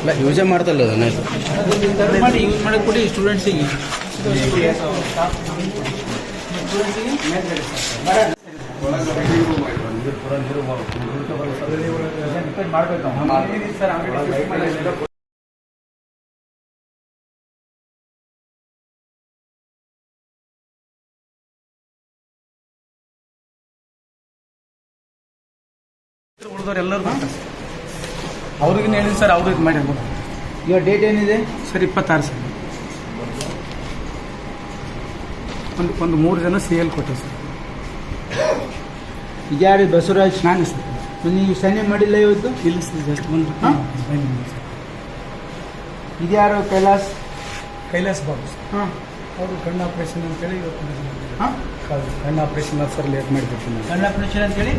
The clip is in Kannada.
ಇಲ್ಲ ಯೂಸೇ ಮಾಡ್ತಲ್ಲ ಅದನ್ನ ಮಾಡಿ ಯೂಸ್ ಮಾಡಕ್ಕೆ ಕೊಡಿ ಸ್ಟೂಡೆಂಟ್ಸಿಗೆ ಉಳಿದವ್ರು ಎಲ್ಲರೂ ಬರ್ತಾರೆ ಅವ್ರಿಗೆ ಹೇಳಿನಿ ಸರ್ ಅವ್ರಿಗೆ ಮಾಡಿ ಈಗ ಡೇಟ್ ಏನಿದೆ? ಸರ್ ಇಪ್ಪತ್ತಾರು ಸರ್. ಒಂದು ಒಂದು ಮೂರು ಜನ ಸಿ ಎಲ್ ಕೊಟ್ಟೆ ಸರ್. ಇದ್ಯಾರು ಬಸವರಾಜ್? ನಾನೇ ಸರ್. ನೀವು ಸನ್ನೆ ಮಾಡಿಲ್ಲ ಇವತ್ತು? ಇಲ್ಲ ಸರ್ ಜಸ್ಟ್ ಒಂದು ಇದ್ಯಾರು ಕೈಲಾಸ್? ಕೈಲಾಸ್ ಬಾಬು ಸರ್. ಹಾಂ. ಅವರು ಕಣ್ಣು ಆಪರೇಷನ್ ಅಂತೇಳಿ ಇವತ್ತು ಹಾಂ? ಕಣ್ಣು ಆಪರೇಷನ್ ಸರ್ ಲೇಟ್ ಮಾಡಿಬಿಡ್ತೀನಿ ಕಣ್ಣ ಆಪರೇಷನ್ ಅಂತೇಳಿ?